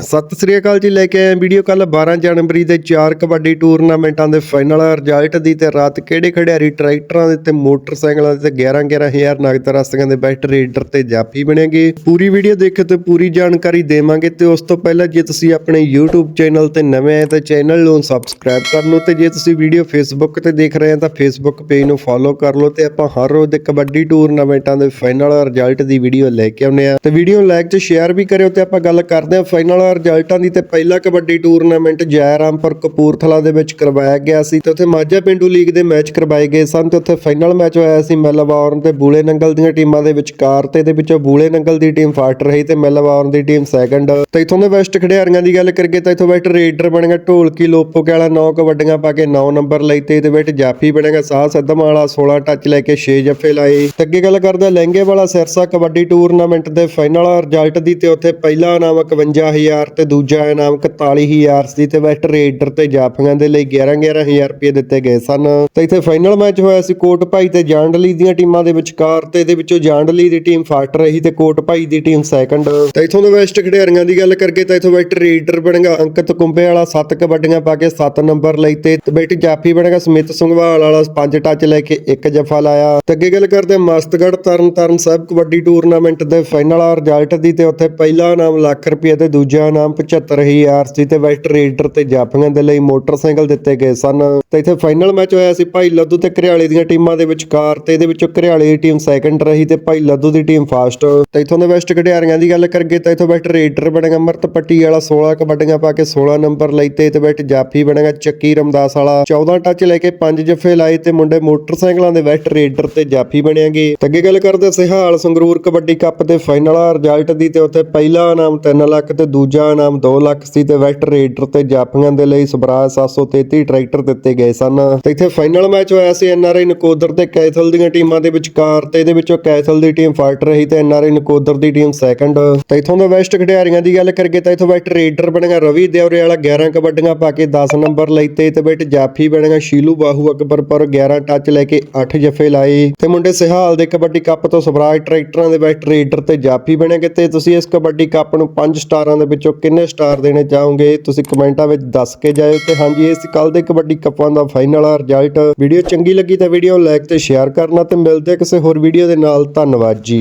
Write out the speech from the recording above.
ਸਤਿ ਸ੍ਰੀ ਅਕਾਲ ਜੀ, ਲੈ ਕੇ ਆਏ ਵੀਡੀਓ ਕੱਲ 12 ਜਨਵਰੀ ਦੇ ਚਾਰ ਕਬੱਡੀ ਟੂਰਨਾਮੈਂਟਾਂ ਦੇ ਫਾਈਨਲ ਰਿਜ਼ਲਟ ਦੀ ਤੇ ਰਾਤ ਕਿਹੜੇ ਖਿਡਾਰੀ ਟਰੈਕਟਰਾਂ ਦੇ ਤੇ ਮੋਟਰਸਾਈਕਲਾਂ ਦੇ ਤੇ 11 11000 ਨਗਦ ਰਾਸ਼ੀਆਂ ਦੇ ਬੈਸਟ ਰੇਡਰ ਤੇ ਜਾਫੀ ਬਣੇਗੇ ਪੂਰੀ ਵੀਡੀਓ ਦੇਖੋ ਤੇ ਪੂਰੀ ਜਾਣਕਾਰੀ ਦੇਵਾਂਗੇ ਤੇ ਉਸ ਤੋਂ ਪਹਿਲਾਂ ਜੇ ਤੁਸੀਂ ਆਪਣੇ YouTube ਚੈਨਲ ਤੇ ਨਵੇਂ ਆਏ ਤਾਂ ਚੈਨਲ ਨੂੰ ਸਬਸਕ੍ਰਾਈਬ ਕਰ ਲਓ ਤੇ ਜੇ ਤੁਸੀਂ ਵੀਡੀਓ Facebook ਤੇ ਦੇਖ ਰਹੇ ਹੋ ਤਾਂ Facebook ਪੇਜ ਨੂੰ ਫੋਲੋ ਕਰ ਲਓ ਤੇ ਆਪਾਂ ਹਰ ਰੋਜ਼ ਦੇ ਕਬੱਡੀ ਟੂਰਨਾਮੈਂਟਾਂ ਦੇ ਫਾਈਨਲ ਰਿਜ਼ਲਟ ਦੀ ਵੀਡੀਓ ਲੈ ਕੇ ਆਉਂਦੇ ਆ ਤੇ ਵੀਡੀਓ ਲਾਈਕ ਤੇ ਸ਼ੇਅਰ ਵੀ ਕਰਿਓ ਤੇ ਆਪਾਂ ਗੱਲ ਕਰਦੇ ਹਾਂ ਫਾਈਨਲ ਰਿਜ਼ਲਟਾਂ ਦੀ ਤੇ ਪਹਿਲਾ ਕਬੱਡੀ ਟੂਰਨਾਮੈਂਟ ਜੈਰਾਮਪੁਰ ਕਪੂਰਥਲਾ ਦੇ ਵਿੱਚ ਕਰਵਾਇਆ ਗਿਆ ਸੀ ਤੇ ਉੱਥੇ ਮਾਝਾ ਪਿੰਡੂ ਲੀਗ ਦੇ ਮੈਚ ਕਰਵਾਏ ਗਏ ਸਨ ਤੇ ਉੱਥੇ ਫਾਈਨਲ ਮੈਚ ਹੋਇਆ ਸੀ ਮੈਲਬੌਰਨ ਤੇ ਬੂਲੇ ਨੰਗਲ ਦੀਆਂ ਟੀਮਾਂ ਦੇ ਵਿਚਕਾਰ ਤੇ ਇਹਦੇ ਵਿੱਚੋਂ ਬੂਲੇ ਨੰਗਲ ਦੀ ਟੀਮ ਫਾਟ ਰਹੀ ਤੇ ਮੈਲਬੌਰਨ ਦੀ ਟੀਮ ਸੈਕੰਡ। ਤੇ ਇਥੋਂ ਦੇ ਵੈਸਟ ਖਿਡਾਰੀਆਂ ਦੀ ਗੱਲ ਕਰੀਏ ਤਾਂ ਇਥੋਂ ਵੈਸਟ ਰੇਡਰ ਬਣੇਗਾ ਢੋਲਕੀ ਲੋਪੋਕੇ ਵਾਲਾ 9 ਕਬੱਡੀਆਂ ਪਾ ਕੇ 9 ਨੰਬਰ ਲਈ ਤੇ ਇਹਦੇ ਵਿੱਚ ਜਾਫੀ ਬਣੇਗਾ ਸਾਹ ਸੱਦਮ ਵਾਲਾ 16 ਟੱਚ ਲੈ ਕੇ 6 ਜੱਫੇ ਲਾਏ। ਤੇ ਅੱਗੇ ਗੱਲ ਕਰਦੇ ਲਹਿੰਗੇ ਵਾਲਾ ਸਿਰਸਾ ਕਬੱਡੀ ਟੂਰਨਾਮੈਂਟ ਦੇ ਫਾਈਨਲ ਰਿਜ਼ਲਟ ਦੀ ਤੇ ਉੱਥੇ ਪਹਿਲਾ ਇਨਾਮ 51000 ਤੇ ਦੂਜਾ ਇਨਾਮ 41000 ਸੀ ਤੇ ਵੈਸਟ ਰੇਡਰ ਤੇ ਜਾਫੀਆਂ ਦੇ ਲਈ 11 11000 ਰੁਪਏ ਦਿੱਤੇ ਗਏ ਸਨ। ਤੇ ਇੱਥੇ ਫਾਈਨਲ ਮੈਚ ਹੋਇਆ ਸੀ ਕੋਟ ਭਾਈ ਤੇ ਜਾਂਡਲੀ ਦੀਆਂ ਟੀਮਾਂ ਦੇ ਵਿਚਕਾਰ ਤੇ ਇਹਦੇ ਵਿੱਚੋਂ ਜਾਂਡਲੀ ਦੀ ਟੀਮ ਫਾਸਟ ਰਹੀ ਤੇ ਕੋਟ ਭਾਈ ਦੀ ਟੀਮ ਸੈਕੰਡ ਤੇ ਇਥੋਂ ਦੇ ਵੈਸਟ ਖਿਡਾਰੀਆਂ ਦੀ ਗੱਲ ਕਰਕੇ ਤਾਂ ਇਥੋਂ ਵੈਸਟ ਰੇਡਰ ਬਣੇਗਾ ਅੰਕਿਤ ਕੁੰਬੇ ਵਾਲਾ 7 ਕਬੱਡੀਆਂ ਪਾ ਕੇ 7 ਨੰਬਰ ਲਈ ਤੇ ਤੇ ਜਾਫੀ ਬਣੇਗਾ ਸਮਿਤ ਸੰਘਵਾਲ ਵਾਲਾ 5 ਟੱਚ ਲੈ ਕੇ ਇੱਕ ਜਫਾ ਲਾਇਆ। ਤੇ ਅੱਗੇ ਗੱਲ ਕਰਦੇ ਹਾਂ ਮਸਤਗੜ ਤਰਨ ਤਾਰਨ ਸਾਹਿਬ ਕਬੱਡੀ ਟੂਰਨਾਮੈਂਟ ਦੇ ਫਾਈਨਲ ਰਿਜ਼ਲਟ ਦੀ ਤੇ ਉੱਥੇ ਪਹਿਲਾ ਇਨਾਮ ਲੱਖ ਰੁਪਏ ਤੇ ਦੂਜਾ ਇਨਾਮ 75000 ਸੀ ਤੇ ਵੈਸਟ ਰੇਡਰ ਤੇ ਜਾਫੀਆਂ ਦੇ ਲਈ ਮੋਟਰਸਾਈਕਲ ਦਿੱਤੇ ਗਏ ਸਨ। ਤੇ ਇੱਥੇ ਫਾਈਨਲ ਮੈਚ ਹੋਇਆ ਸੀ ਭਾਈ ਲੱਦੂ ਤੇ ਘਰਿਆਲੇ ਦੀਆਂ ਟੀਮਾਂ ਦੇ ਵਿਚਕਾਰ ਤੇ ਇਹਦੇ ਵਿੱਚੋਂ ਘਰਿਆਲੇ ਦੀ ਟੀਮ ਸੈਕੰਡ ਰਹੀ ਤੇ ਭਾਈ ਲੱਦੂ ਦੀ ਟੀਮ ਫਾਸਟ ਤੇ ਇਥੋਂ ਦੇ ਵੈਸਟ ਖਿਡਾਰੀਆਂ ਦੀ ਗੱਲ ਕਰੀਏ ਤਾਂ ਇਥੋਂ ਵੈਸਟ ਰੇਡਰ ਬਣੇਗਾ ਅਮਰਤ ਪੱਟੀ ਵਾਲਾ 16 ਕਬੱਡੀਆਂ ਪਾ ਕੇ 16 ਨੰਬਰ ਲਈ ਤੇ ਤੇ ਵੈਸਟ ਜਾਫੀ ਬਣੇਗਾ ਚੱਕੀ ਰਮਦਾਸ ਵਾਲਾ। 14 ਟੱਚ ਲੈ ਕੇ 5 ਜੱਫੇ ਲਾਏ ਤੇ ਮੁੰਡੇ ਮੋਟਰਸਾਈਕਲਾਂ ਦੇ ਵੈਸਟ ਰੇਡਰ ਤੇ ਜਾਫੀ ਬਣਿਆਗੇ ਤੇ ਅੱਗੇ ਗੱਲ ਕਰਦੇ ਸਿਹਾਲ ਸੰਗਰੂਰ ਕਬੱਡੀ ਕੱਪ ਦੇ ਫਾਈਨਲ ਰਿਜ਼ਲਟ ਦੀ ਤੇ ਉੱਥੇ ਪਹਿਲਾ ਇਨਾਮ 3 ਲੱਖ ਤੇ ਦੂਜਾ ਇਨਾਮ 2 ਲੱਖ ਸੀ ਤੇ ਵੈਸਟ ਰੇਡਰ ਤੇ ਜਾਫੀਆਂ ਦੇ ਲਈ ਸਵਰਾਜ 733 ਟਰੈਕਟਰ ਦਿੱਤੇ ਗਏ ਸਨ। ਤੇ ਇੱਥੇ ਫਾਈਨਲ ਮੈਚ ਹੋਇਆ ਸੀ ਐਨਆਰਆਈ ਨਕੋਦਰ ਤੇ ਕੈਥਲ ਦੀਆਂ ਟੀਮਾਂ ਦੇ ਵਿਚਕਾਰ ਤੇ ਇਹਦੇ ਵਿੱਚੋਂ ਕੈਥਲ ਦੀ ਟੀਮ ਫਾਈਟ ਰਹੀ ਤੇ ਐਨਆਰਆਈ ਨਕੋਦਰ ਦੀ ਟੀਮ ਸੈਕੰਡ ਤੇ ਇਥੋਂ ਦੇ ਵੈਸਟ ਖਿਡਾਰੀਆਂ ਦੀ ਗੱਲ ਕਰੀਏ ਤਾਂ ਇਥੋਂ ਵੈਸਟ ਰੇਡਰ ਬਣੇਗਾ ਰਵੀ ਦੇਵਰੇ ਵਾਲਾ 11 ਕਬੱਡੀਆਂ ਪਾ ਕੇ 10 ਨੰਬਰ ਲਈ ਤੇ ਤੇ ਬੈਟ ਜਾਫੀ ਬਣੇਗਾ ਸ਼ੀਲੂ ਬਾਹੂ, ਅਕਬਰ ਪਰ 11 ਟੱਚ ਲੈ ਕੇ 8 ਜਫੇ ਲਾਏ। ਤੇ ਮੁੰਡੇ ਸਿਹਾਲ ਦੇ ਕਬੱਡੀ ਕੱਪ ਤੋਂ ਸਵਰਾਜ ਟਰੈਕਟਰਾਂ ਦੇ ਵੈਸਟ ਰੇਡਰ ਤੇ ਜਾਫੀ ਬਣੇਗੇ ਤੇ ਤੁਸੀਂ ਇਸ ਕਬੱਡੀ ਕੱਪ ਨੂੰ 5 ਸਟਾਰਾਂ ਦੇ ਵਿੱਚੋਂ ਕਿੰਨੇ ਸਟਾਰ ਦੇਣੇ ਚਾਹੋਗੇ? ਤੁਸੀਂ ਕਮੈਂਟਾਂ ਵਿੱਚ ਦੱਸ ਕੇ ਜਾਇਓ ਤੇ ਹਾਂਜੀ ਇਹ ਸੀ ਕੱਲ ਦੇ ਕਬੱਡੀ ਕੱਪਾਂ ਦਾ ਫਾਈਨਲ ਆ ਰਿਜ਼ਲਟ ਵੀਡੀਓ ਚੰਗੀ ਲੱਗੀ ਤਾਂ ਵੀਡੀਓ ਲਾਈਕ ਤੇ ਸ਼ੇਅਰ ਕਰਨਾ ਤੇ ਮਿਲਦੇ ਹਾਂ ਕਿਸੇ ਹੋਰ ਵੀਡੀਓ ਦੇ ਨਾਲ। ਧੰਨਵਾਦ ਜੀ।